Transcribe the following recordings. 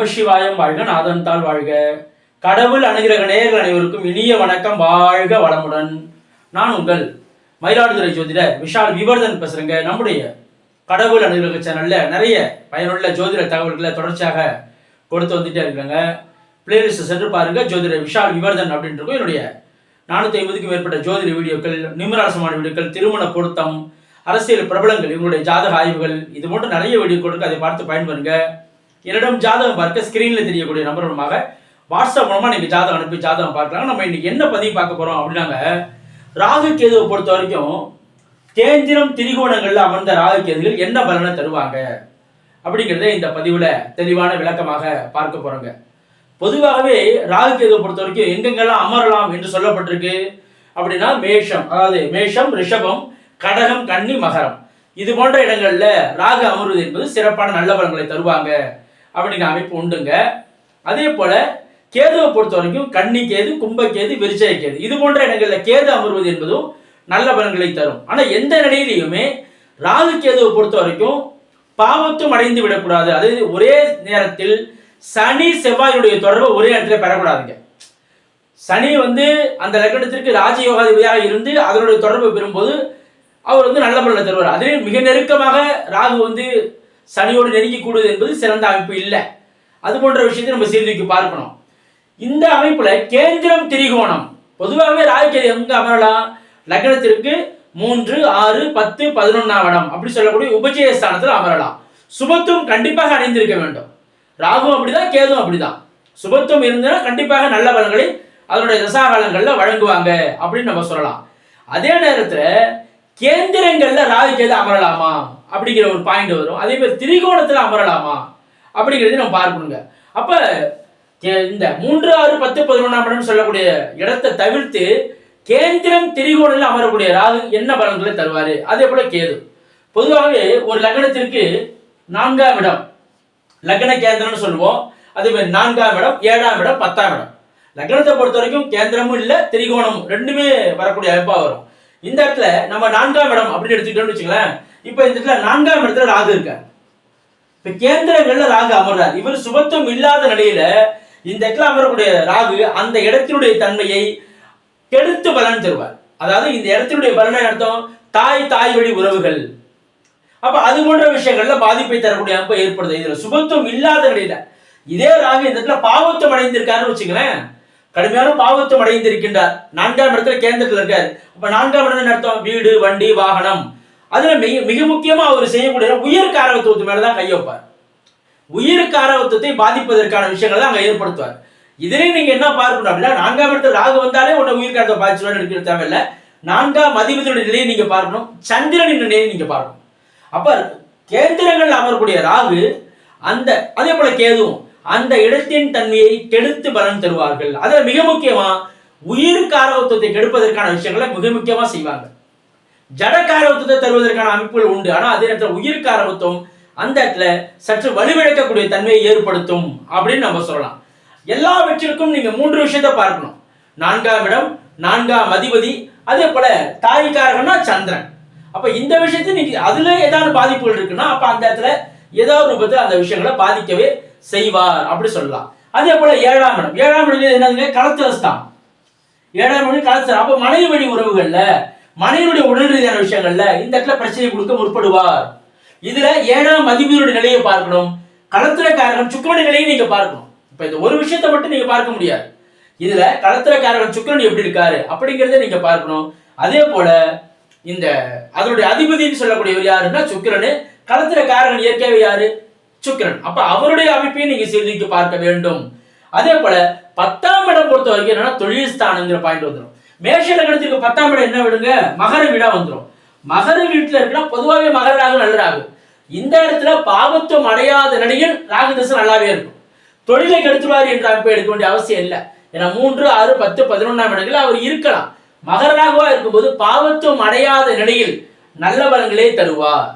நமசிவாயம் வாழ்க நாதன்தாள் வாழ்க. கடவுள் அணுகிற நேயர்கள் அனைவருக்கும் இனிய வணக்கம். வாழ்க வளமுடன். நான் உங்கள் மயிலாடுதுறை ஜோதிடர் விஷால் விவர்தன் பேசுறேங்க. நம்முடைய கடவுள் அனுகிரக சேனல்ல நிறைய பயனுள்ள ஜோதிட தகவல்களை தொடர்ச்சியாக கொடுத்து வந்துட்டே இருக்கிறாங்க பிளேலிஸ்ட் சென்று பாருங்க. ஜோதிடர் விஷால் விவர்தன் அப்படின்னு இருக்கும் என்னுடைய நானூற்றி ஐம்பதுக்கும் மேற்பட்ட ஜோதிட வீடியோக்கள் நிம்மராசமான வீடியோக்கள் திருமண பொருத்தம் அரசியல் பிரபலங்கள் இவங்களுடைய ஜாதக ஆய்வுகள் இது போன்ற நிறைய வீடியோ கொடுக்க அதை பார்த்து பயன்பெறுங்க. என்னிடம் ஜாதகம் பார்க்க ஸ்கிரீன்ல தெரியக்கூடிய நம்பர் மூலமாக வாட்ஸ்அப் மூலமா நீங்க ஜாதகம் அனுப்பி ஜாதகம் பார்க்கலாம். நம்ம இன்னைக்கு என்ன பதிவு பார்க்க போறோம் அப்படின்னாங்க ராகு கேதுவை பொறுத்த வரைக்கும் கேந்திரம் திரிகோணங்கள்ல அமர்ந்த ராகு கேதுகள் என்ன பலனை தருவாங்க? அப்படிங்கிறத இந்த பதிவுல தெளிவான விளக்கமாக பார்க்க போறோங்க. பொதுவாகவே ராகு கேதுவை பொறுத்த வரைக்கும் எங்கெங்கெல்லாம் அமரலாம் என்று சொல்லப்பட்டிருக்கு அப்படின்னா மேஷம் அதாவது மேஷம் ரிஷபம் கடகம் கன்னி மகரம். இது போன்ற இடங்கள்ல ராகு அமர்வது என்பது சிறப்பான நல்ல பலன்களை தருவாங்க. அப்படிங்கிற அமைப்பு உண்டுங்க. அதே போல கேதுவை பொறுத்த வரைக்கும் கன்னி கேது கும்ப கேது விருச்சய கேது. இது போன்ற இடங்களில் கேது அமர்வது என்பதும் நல்ல பலன்களை தரும். ஆனால் எந்த நிலையிலையுமே ராகு கேதுவை பொறுத்த வரைக்கும் பாவத்தும் அடைந்து விடக்கூடாது. அதாவது ஒரே நேரத்தில் சனி செவ்வாயினுடைய தொடர்பை ஒரே இடத்துல பெறக்கூடாதுங்க. சனி வந்து அந்த லக்னத்திற்கு ராஜயோகாதிபதியாக இருந்து அதனுடைய தொடர்பு பெறும்போது அவர் வந்து நல்ல பலனை தருவார். அதிலே மிக நெருக்கமாக ராகு வந்து சனியோடு நெருங்கி கூடுவது என்பது சிறந்த அமைப்பு இல்லை. அது போன்ற விஷயத்தை நம்ம சீர்தூக்கி பார்க்கணும். இந்த அமைப்புல கேந்திரம் திரிகோணம். பொதுவாகவே ராகுகேது எங்க அமரலாம் லக்னத்திற்கு மூன்று ஆறு பத்து பதினொன்னாம் இடம் அப்படி சொல்லக்கூடிய உபஜய ஸ்தானத்தில் அமரலாம் சுபத்துவம் கண்டிப்பாக அடைந்திருக்க வேண்டும். ராகுவும் அப்படிதான் கேதும் அப்படிதான். சுபத்துவம் இருந்ததுன்னா கண்டிப்பாக நல்ல பலன்களை அதனுடைய தசாகாலங்களில் வழங்குவாங்க அப்படின்னு நம்ம சொல்லலாம். அதே நேரத்தில் கேந்திரங்கள்ல ராகு கேது அமரலாமா? அப்படிங்கிற ஒரு பாயிண்ட் வரும். அதே மாதிரி திரிகோணத்துல அமரலாமா? அப்படிங்கிறது நம்ம பார்க்கணுங்க. அப்ப இந்த மூன்று ஆறு பத்து பதினொன்றாம் இடம் சொல்லக்கூடிய இடத்தை தவிர்த்து கேந்திரம் திரிகோணில் அமரக்கூடிய ராகு என்ன பலன்களை தருவாரு? அதே போல கேது. பொதுவாகவே ஒரு லக்னத்திற்கு நான்காம் இடம். லக்ன கேந்திரம்னு சொல்லுவோம். அதே மாதிரி நான்காம் இடம் ஏழாம் இடம் பத்தாம் இடம். லக்னத்தை பொறுத்த வரைக்கும் கேந்திரமும் இல்லை திரிகோணம் ரெண்டுமே வரக்கூடிய அமைப்பா வரும். இந்த இடத்துல நம்ம நான்காம் இடம் அப்படின்னு எடுத்துக்கிட்டோம்னு வச்சுங்களேன். இப்போ இந்த இடத்துல நான்காம் இடத்துல ராகு இருக்கார் இப்ப கேந்திரங்கள்ல ராகு அமர்றார். இவர் சுபத்துவம் இல்லாத நிலையில இந்த இடத்துல அமரக்கூடிய ராகு அந்த இடத்தினுடைய தன்மையை கெடுத்து பலன் தருவார். அதாவது இந்த இடத்தினுடைய பலனை அர்த்தம்? தாய் தாய் வழி உறவுகள். அப்ப அது போன்ற விஷயங்கள்ல பாதிப்பை தரக்கூடிய அமைப்பு ஏற்படுது இதுல சுபத்துவம் இல்லாத நிலையில. இதே ராகு இந்த இடத்துல பாவத்துவம் அடைந்திருக்காருன்னு வச்சுங்களேன். கடுமையான பாவத்தம் அடைந்திருக்கின்றார். நான்காம் இடத்துல கேந்திரத்தில் இருக்காரு. அப்ப நான்காம் இடம் என்ன வீடு வண்டி வாகனம். அதுல மிக மிக முக்கியமா அவர் செய்யக்கூடிய உயர் காரகத்துவத்து மேலதான் கை வைப்பார். உயிர் காரகத்துவத்தை பாதிப்பதற்கான விஷயங்கள் தான் அங்க ஏற்படுத்துவார். இதிலே நீங்க என்ன பார்க்கணும் அப்படின்னா நான்காம் இடத்துல ராகு வந்தாலே உன்னை உயிர் காரத்தை பாதிச்சுவான்னு தேவையில்லை. நான்காம் அதிபதியுடைய நிலையை நீங்க பார்க்கணும். சந்திரனின் நிலையை நீங்க பார்க்கணும். அப்ப கேந்திரங்கள் அமரக்கூடிய ராகு அந்த அதே போல கேதுவும் அந்த இடத்தின் தன்மையை கெடுத்து பலன் தருவார்கள். அதுல மிக முக்கியமா உயிர் ஆரோக்கியத்தை கெடுப்பதற்கான விஷயங்களை மிக முக்கியமா செய்வாங்க. ஜடக்காரவத்துவத்தை தருவதற்கான அமைப்புகள் உண்டு. ஆனா அதே நேரத்தில் உயிர்காரவத்துவம் அந்த இடத்துல சற்று வலுவிழக்கக்கூடிய தன்மையை ஏற்படுத்தும் அப்படின்னு நம்ம சொல்லலாம். எல்லாவற்றிற்கும் நீங்க மூன்று விஷயத்தை பார்க்கணும். நான்காம் இடம் நான்காம் அதிபதி அதே போல தாய்க்காரகம்னா சந்திரன். அப்ப இந்த விஷயத்தை நீங்க அதுல ஏதாவது பாதிப்புகள் இருக்குன்னா அப்ப அந்த இடத்துல ஏதோ ஒரு ரூபத்தில் அந்த விஷயங்களை பாதிக்கவே செய்வார் அப்படி சொல்லலாம். அதே போல ஏழாம் இடம். ஏழாம் இடம் என்னதுங்க? களத்திரஸ்தான் ஏழாம் இடம் கலாச்சாரம் அப்ப மனைவி வழி உறவுகள்ல மனைவியுடைய உடல் ரீதியான விஷயங்கள்ல இந்த இடத்துல பிரச்சனை கொடுக்க முற்படுவார். இதுல ஏழாம் அதிபதியுடைய நிலையை பார்க்கணும். களத்திரக்காரகன் சுக்கரனுடைய நிலையை நீங்க பார்க்கணும். இப்ப இந்த ஒரு விஷயத்தை மட்டும் நீங்க பார்க்க முடியாது. இதுல களத்திரக்காரகன் சுக்கிரன் எப்படி இருக்காரு அப்படிங்கறத நீங்க பார்க்கணும். அதே போல இந்த அதனுடைய அதிபதின்னு சொல்லக்கூடியவர் யாருன்னா சுக்கிரனு. களத்திரக்காரகன் இயற்கையாவே யாரு? சுக்கிரன். அப்ப அவருடைய அமைப்பையும் நீங்க சீர்தூக்கி பார்க்க வேண்டும். அதே போல பத்தாம் இடம் பொறுத்த வரைக்கும் என்னன்னா தொழில் ஸ்தானங்கிற பாயிண்ட் வந்துடும் மேஷ லக்னத்துக்கு பத்தாம் இடம் என்ன விடுங்க? மகர வீடா வந்துடும் மகர வீட்டுல இருக்குன்னா பொதுவாகவே மகர ராகு நல்ல ராகு. இந்த இடத்துல பாவத்துவம் அடையாத நிலையில் ராகு திசை நல்லாவே இருக்கும். தொழிலை கெடுத்துருவார் என்ற அமைப்பை எடுக்க வேண்டிய அவசியம் இல்லை. ஏன்னா மூன்று ஆறு பத்து பதினொன்றாம் இடங்களில் அவர் இருக்கலாம். மகர ராகுவா இருக்கும்போது பாவத்துவம் அடையாத நிலையில் நல்ல பலன்களே தருவார்.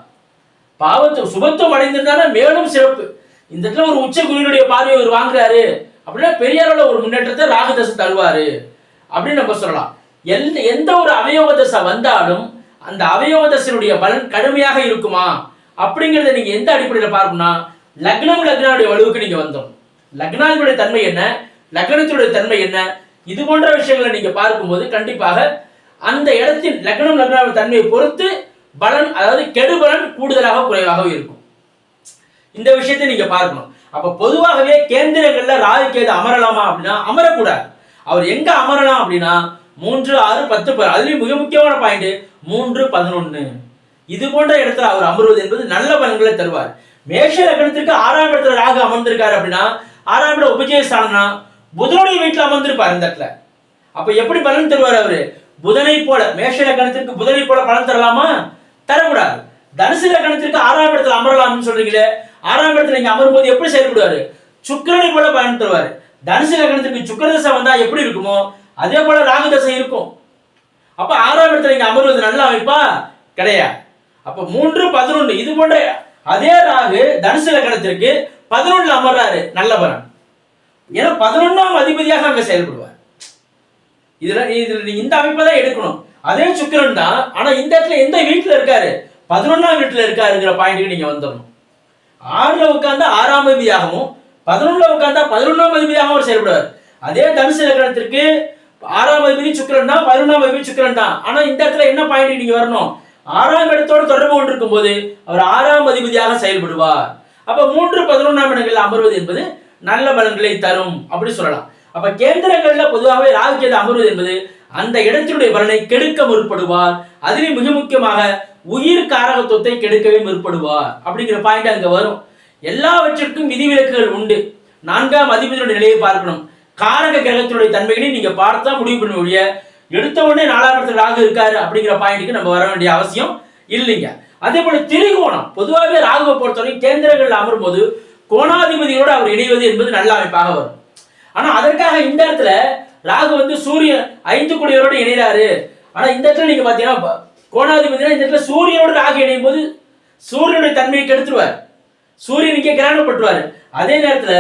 பாவத்தை சுபத்துவம் அடைந்திருந்தாலும் மேலும் சிறப்பு. இந்த இடத்துல ஒரு உச்ச குருவினுடைய பார்வையை அவர் வாங்குறாரு. அப்படின்னா பெரிய ஒரு முன்னேற்றத்தை ராகதசை தருவாரு. அப்படின்னு நம்ம சொல்லலாம். எந்த எந்த ஒரு அவயோக தசை வந்தாலும் அந்த அவயோக தசையினுடைய பலன் கடுமையாக இருக்குமா? அப்படிங்கிறத நீங்க எந்த அடிப்படையில் பார்க்கணும்னா லக்னம் லக்னாவுடைய வலுவுக்கு நீங்க வந்தோம். லக்னாவினுடைய தன்மை என்ன? லக்னத்தினுடைய தன்மை என்ன? இது போன்ற விஷயங்களை நீங்க பார்க்கும்போது கண்டிப்பாக அந்த இடத்தின் லக்னம் லக்னாவுடைய தன்மையை பொறுத்து பலன் அதாவது கெடுபலன் கூடுதலாக குறைவாக இருக்கும். இந்த விஷயத்தை நீங்க பார்க்கணும். அப்ப பொதுவாகவே கேந்திரங்கள்ல ராகு கேது அமரலாமா அப்படின்னா அமரக்கூடாது. அவர் எங்க அமரலாம் அப்படின்னா மூன்று ஆறு பத்து பேர் அதுலயும் மிக முக்கியமான பாயிண்ட் மூன்று பதினொன்னு. இது போன்ற இடத்துல அவர் அமர்வது என்பது நல்ல பலன்களை தருவார். மேஷ லக்னத்திற்கு ஆறாம் இடத்துல ராகு அமர்ந்திருக்காரு அப்படின்னா ஆறாம் இடம் உபஜய ஸ்தானம்னா புதனுடைய வீட்டில் அமர்ந்திருப்பார் இந்த இடத்துல. அப்ப எப்படி பலன் தருவார் அவரு? புதனை போல மேஷ லக்னத்திற்கு புதனை போல பலன் தரலாமா? தரக்கூடாது. தனுசு லக்கணத்திற்கு ஆறாம் இடத்துல அமரலாம்னு சொல்றீங்களே ஆறாம் இடத்துல நீங்க அமரும்போது எப்படி செயல்படுவாரு? சுக்கிரனை போல பயன் தருவாரு. தனுசு லக்கணத்திற்கு சுக்கர தசை வந்தா எப்படி இருக்குமோ அதே போல ராகு தசை இருக்கும். அப்ப ஆறாம் இடத்துல நீங்க அமர்வது நல்ல அமைப்பா? கிடையாது. அப்ப மூன்று பதினொன்று இது போன்ற அதே ராகு தனுசு லக்கணத்திற்கு பதினொன்று அமர்றாரு நல்ல பலன். ஏன்னா பதினொன்றாம் அதிபதியாக அங்க செயல்படுவார். இதுல இதுல நீங்க இந்த அமைப்பை தான் எடுக்கணும். அதே சுக்கிரன் தான். ஆனா இந்த இடத்துல எந்த வீட்டுல இருக்காரு? பதினொன்னாம் வீட்டுல இருக்காருங்கிற பாயிண்ட்டுக்கு நீங்க வந்துடணும் ஆறுல உட்கார்ந்தா ஆறாம் அதிபதியாகவும் பதினொன்னுல உட்கார்ந்தா பதினொன்றாம் அதிபதியாகவும் அவர் செயல்படுவார். அதே தனுசு லக்னத்திற்கு ஆறாம் அதிபதி சுக்கிரன் தான் பதினொன்றாம் அதிபதி சுக்கிரன் தான். ஆனா இந்த இடத்துல என்ன பாயிண்ட் நீங்க வரணும்? ஆறாம் இடத்தோடு தொடர்பு கொண்டிருக்கும் போது அவர் ஆறாம் அதிபதியாக செயல்படுவார். அப்ப மூன்று பதினொன்றாம் இடங்களில் அமர்வது என்பது நல்ல பலன்களை தரும் அப்படி சொல்லலாம். அப்ப கேந்திரங்கள்ல பொதுவாகவே ராகு கேது அமர்வது என்பது அந்த இடத்தினுடைய பலனை கெடுக்க முற்படுவார். அதிலும் மிக முக்கியமாக உயிர் காரகத்துவத்தை கெடுக்கவே முற்படுவார். அப்படிங்கிற பாயிண்ட் அங்க வரும். எல்லாவற்றிற்கும் விதிவிலக்குகள் உண்டு. நான்காம் அதிபதியுடைய நிலையை பார்க்கணும். காரக கிரகத்தினுடைய தன்மைகளை நீங்க பார்த்தா முடிவு பண்ண முடிய எடுத்த உடனே நாலாம் இடத்துல ராகு இருக்காரு அப்படிங்கிற பாயிண்ட்டுக்கு நம்ம வர வேண்டிய அவசியம் இல்லைங்க. அதே போல திரிகோணம் பொதுவாகவே ராகுவை பொறுத்தவரை கேந்திரங்கள் அமரும் போது கோணாதிபதியோடு அவர் இணைவது என்பது நல்ல அமைப்பாக வரும். ஆனா அதற்காக இந்த இடத்துல ராகு வந்து சூரியன் ஐந்து குடியரோடு இணைகிறாரு. ஆனா இந்த இடத்துல நீங்க பாத்தீங்கன்னா கோணாதிபதினா இந்த இடத்துல சூரியனோட ராகு இணையும் போது சூரியனுடைய தன்மையை கெடுத்துருவார். சூரியன் இங்கே கிரகணப்பட்டுருவாரு. அதே நேரத்துல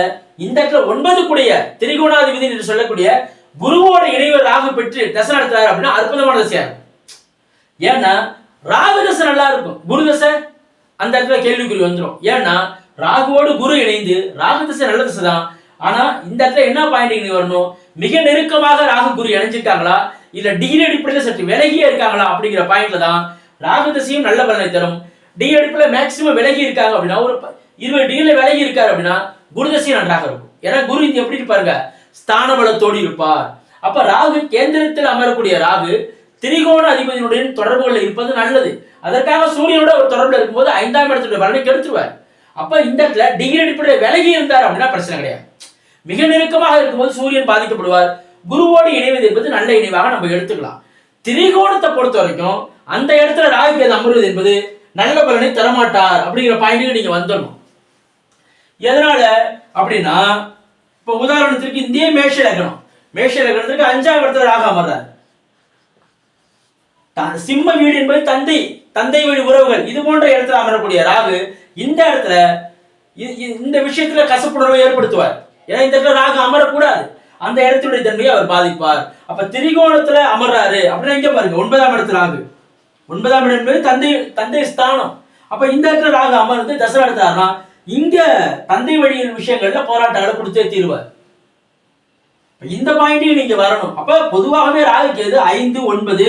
இந்த இடத்துல ஒன்பது கூடிய திரிகோணாதிபதி என்று சொல்லக்கூடிய குருவோட இணைவு ராகு பெற்று தசை நடத்துறாரு அப்படின்னா அற்புதமான தசையா ஏன்னா ராகு தசை நல்லா இருக்கும். குரு தசை அந்த இடத்துல கேள்விக்குறி வந்துடும் ஏன்னா ராகுவோடு குரு இணைந்து ராகு தசை நல்ல தசை தான் ஆனா இந்த இடத்துல என்ன பாயிண்ட் வரணும்? மிக நெருக்கமாக ராகு குரு இணைஞ்சிருக்காங்களா இல்ல டிகிரி அடிப்படையில் சற்று விலகியே இருக்காங்களா அப்படிங்கிற பாயிண்ட்ல தான் ராகு தசையும் நல்ல பலனை தரும். டிகிரி அடிப்படையில் மேக்சிமம் விலகி இருக்காங்க அப்படின்னா ஒரு இருபது டிகிரில விலகி இருக்காரு அப்படின்னா குரு தசையும் நன்றாக இருக்கும். ஏன்னா குரு இது எப்படி இருப்பாருங்க? ஸ்தான பலத்தோடு இருப்பார். அப்ப ராகு கேந்திரத்தில் அமரக்கூடிய ராகு திரிகோண அதிபதியுடன் தொடர்புகள் இருப்பது நல்லது. அதற்காக சூரியனோட ஒரு தொடர்புல இருக்கும்போது ஐந்தாம் இடத்துடைய பலனை கெடுத்துருவார். அப்ப இந்த இடத்துல டிகிரி அடிப்படையில் விலகி இருந்தார் அப்படின்னா பிரச்சனை கிடையாது. மிக நெருக்கமாக இருக்கும்போது சூரியன் பாதிக்கப்படுவார். குருவோடு இணைவது என்பது நல்ல இணைவாக நம்ம எடுத்துக்கலாம். திரிகோணத்தை பொறுத்த வரைக்கும் அந்த இடத்துல ராகு கேது அமர்வது என்பது நல்ல பலனை தரமாட்டார் அப்படிங்கிற பாயிண்ட்டுக்கு நீங்க வந்துடணும். எதனால? அப்படின்னா இப்போ உதாரணத்திற்கு இந்திய மேஷ லக்னம். மேஷ லக்னத்திற்கு அஞ்சாம் இடத்துல ராகு அமர்றார். சிம்ம வீடு என்பது தந்தை தந்தை வழி உறவுகள் இது போன்ற இடத்துல அமரக்கூடிய ராகு இந்த இடத்துல இந்த விஷயத்துல கசப்புணர்வை ஏற்படுத்துவார். ஏன்னா இந்த இடத்துல ராகு அமரக்கூடாது. அந்த இடத்துடைய தன்மையை அவர் பாதிப்பார். அப்ப திரிகோணத்துல அமர்றாரு. அப்படின்னா இங்க பாருங்க ஒன்பதாம் இடத்துல ராகு. ஒன்பதாம் இடம் என்பது தந்தை தந்தை ஸ்தானம். அப்ப இந்த இடத்துல ராகு அமர்ந்து தசை நடத்தாருன்னா இங்க தந்தை வழியின் விஷயங்கள்ல போராட்டங்களை கொடுத்தே தீர்வார். இந்த பாயிண்டையும் நீங்க வரணும். அப்ப பொதுவாகவே ராகு கேது ஐந்து ஒன்பது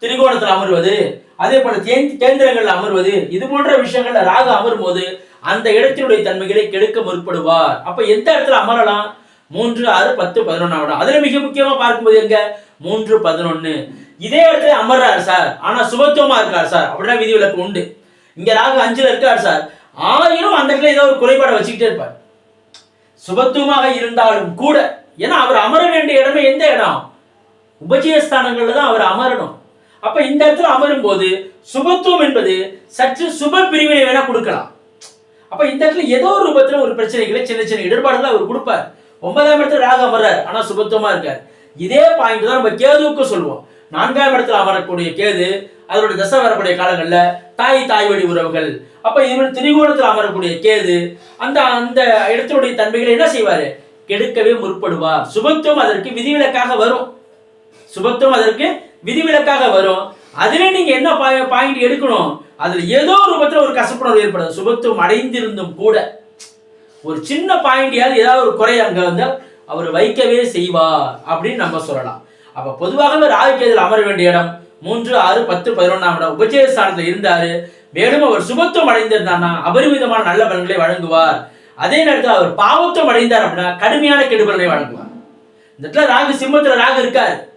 திரிகோணத்தில் அமர்வது. அதே போல கேந்திரங்கள்ல அமர்வது. இது போன்ற விஷயங்கள்ல ராகு அமரும் போது அந்த இடத்தினுடைய தன்மைகளை கெடுக்க முற்படுவார். அப்ப எந்த இடத்துல அமரலாம்? மூன்று ஆறு பத்து பதினொன்னாம் இடம் அதுல மிக முக்கியமா பார்க்கும்போது எங்க? மூன்று பதினொன்னு. இதே இடத்துல அமர்றாரு சார். ஆனா சுபத்துவமா இருக்கார் சார். அப்படின்னா விதிவிலக்கு உண்டு. இங்க ராகு அஞ்சுல இருக்கார் சார். ஆயிரம் அந்த இடத்துல ஏதோ ஒரு குறைபாடை வச்சுக்கிட்டே இருப்பார். சுபத்துவமாக இருந்தாலும் கூட ஏன்னா அவர் அமர வேண்டிய இடமே எந்த இடம்? உபஜயஸ்தானங்கள்ல தான் அவர் அமரணும். அப்ப இந்த இடத்துல அமரும் போது சுபத்துவம் என்பது சற்று சுப பிரிவினை வேணா கொடுக்கலாம். அப்ப இந்த இடத்துல ஏதோ ஒரு ரூபத்துல ஒரு பிரச்சனைகளை சின்ன சின்ன இடர்பாடுகளை அவர் கொடுப்பார். ஒன்பதாம் இடத்துல ராகம் அமர்றார் ஆனா சுபத்துவமா இருக்கார். இதே பாயிண்ட் தான் நம்ம கேதுவுக்கு சொல்லுவோம். நான்காம் இடத்துல அமரக்கூடிய கேது அதனுடைய தசை வரக்கூடிய காலங்கள்ல தாய் தாய் வழி உறவுகள். அப்ப இவர் திரிகோணத்தில் அமரக்கூடிய கேது அந்த அந்த இடத்தினுடைய தன்மைகளை என்ன செய்வாரு? கெடுக்கவே முற்படுவார். சுபத்துவம் அதற்கு விதிவிலக்காக வரும். சுபத்துவம் அதற்கு விதிவிலக்காக வரும். அதுல நீங்க என்ன பாயிண்ட் எடுக்கணும்? அதுல ஏதோ ஒரு ரூபத்துல ஒரு கசப்புணர்வு ஏற்படுது. சுபத்துவம் அடைந்திருந்தும் கூட. ஒரு சின்ன பாயிண்டியாவது ஏதாவது ஒரு குறை அங்க வந்து அவர் வைக்கவே செய்வார் அப்படின்னு நம்ம சொல்லலாம். அப்ப பொதுவாகவே ராகு அமர வேண்டிய இடம் மூன்று ஆறு பத்து பதினொன்றாம் இடம். உபஜய ஸ்தானத்துல இருந்தாரு. மேலும் அவர் சுபத்துவம் அடைந்திருந்தார்னா அபரிமிதமான நல்ல பலன்களை வழங்குவார். அதே நேரத்தில் அவர் பாவத்துவம் அடைந்தார் அப்படின்னா கடுமையான கெடுபலனை வழங்குவார். இந்த இடத்துல ராகு சிம்மத்துல ராகு இருக்காரு.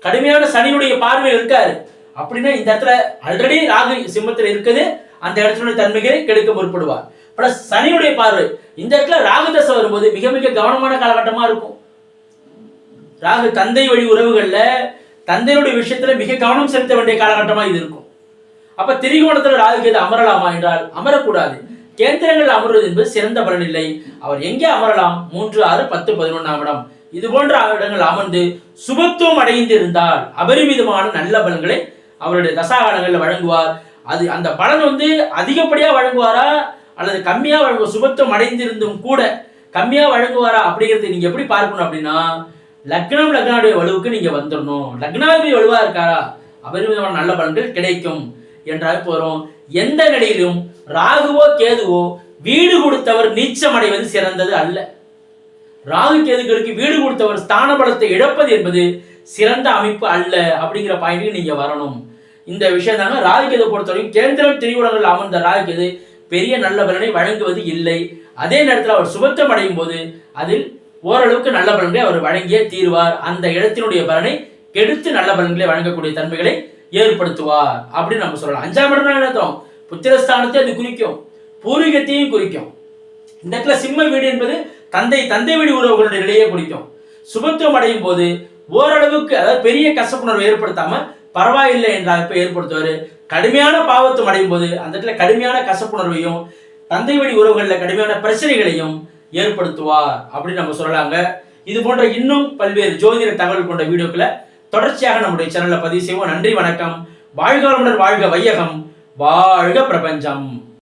கடுமையான சனியுடைய பார்வையில் இருக்காரு. அப்படின்னா இந்த இடத்துல ஆல்ரெடி ராகு சிம்மத்தில் இருக்குது. அந்த இடத்துல தன்மைகளை கெடுக்க முற்படுவார். பிளஸ் சனியுடைய பார்வை. இந்த இடத்துல ராகு தசை வரும்போது மிக மிக கவனமான காலகட்டமா இருக்கும். ராகு தந்தை வழி உறவுகள்ல தந்தையுடைய விஷயத்துல மிக கவனம் செலுத்த வேண்டிய காலகட்டமா இது இருக்கும். அப்ப திரிகோணத்துல ராகு கேது அமரலாமா என்றால் அமரக்கூடாது. கேந்திரங்கள் அமர்வது என்பது சிறந்த பலன் இல்லை. அவர் எங்கே அமரலாம்? மூன்று ஆறு பத்து பதினொன்றாம் இடம். இது போன்ற இடங்கள் அமர்ந்து சுபத்துவம் அடைந்து இருந்தால் அபரிமிதமான நல்ல பலன்களை அவருடைய தசாகாலங்களில் வழங்குவார். அது அந்த பலன் வந்து அதிகப்படியாக வழங்குவாரா? அல்லது கம்மியாக வழங்குவ சுபத்துவம் அடைந்திருந்தும் கூட கம்மியாக வழங்குவாரா அப்படிங்கிறது நீங்கள் எப்படி பார்க்கணும் அப்படின்னா லக்னம் லக்னாவுடைய வலுவுக்கு நீங்கள் வந்துடணும் லக்னாதிபதி வலுவாக இருக்காரா? அபரிமிதமான நல்ல பலன்கள் கிடைக்கும் என்றால் போகிறோம் எந்த நிலையிலும் ராகுவோ கேதுவோ வீடு கொடுத்தவர் நீச்சம் அடைவது சிறந்தது அல்ல. ராகு கேதுகளுக்கு வீடு கொடுத்தவர் ஸ்தான பலத்தை இழப்பது என்பது சிறந்த அமைப்பு அல்ல அப்படிங்கிற பாயிண்ட்டுக்கு நீங்கள் வரணும். இந்த விஷயம் தாங்க ராகுகேது பொறுத்தவரைக்கும் கேந்திரம் திரிவுடங்கள் அமர்ந்த ராகுகேது பெரிய நல்ல பலனை வழங்குவது இல்லை. அதே நேரத்தில் அவர் சுபத்தம் அடையும் போது அதில் ஓரளவுக்கு நல்ல பலன்களை அவர் வழங்கிய தீர்வார். அந்த இடத்தினுடைய பலனை கெடுத்து நல்ல பலன்களை வழங்கக்கூடிய தன்மைகளை ஏற்படுத்துவார் அப்படின்னு நம்ம சொல்லலாம். அஞ்சாம் இடம் என்ன அர்த்தம்? புத்திரஸ்தானத்தை அது குறிக்கும். பூர்வீகத்தையும் குறிக்கும். இந்த இடத்துல சிம்ம வீடு என்பது தந்தை தந்தை வீடு உறவுகளுடைய நிலையை குறிக்கும். சுபத்துவம் அடையும் போது ஓரளவுக்கு அதாவது பெரிய கசப்புணர்வு ஏற்படுத்தாம பரவாயில்லை என்ற அமைப்பை ஏற்படுத்துவாரு. கடுமையான பாவத்தும் அடையும் போது அந்த இடத்துல கடுமையான கசப்புணர்வையும் தந்தை வழி உறவுகளில் கடுமையான பிரச்சனைகளையும் ஏற்படுத்துவார் அப்படின்னு நம்ம சொல்லலாங்க. இது போன்ற இன்னும் பல்வேறு ஜோதிட தகவல் கொண்ட வீடியோக்களை தொடர்ச்சியாக நம்முடைய சேனலில் பதிவு செய்வோம். நன்றி வணக்கம். வாழ்க வாழ்க வையகம். வாழ்க பிரபஞ்சம்.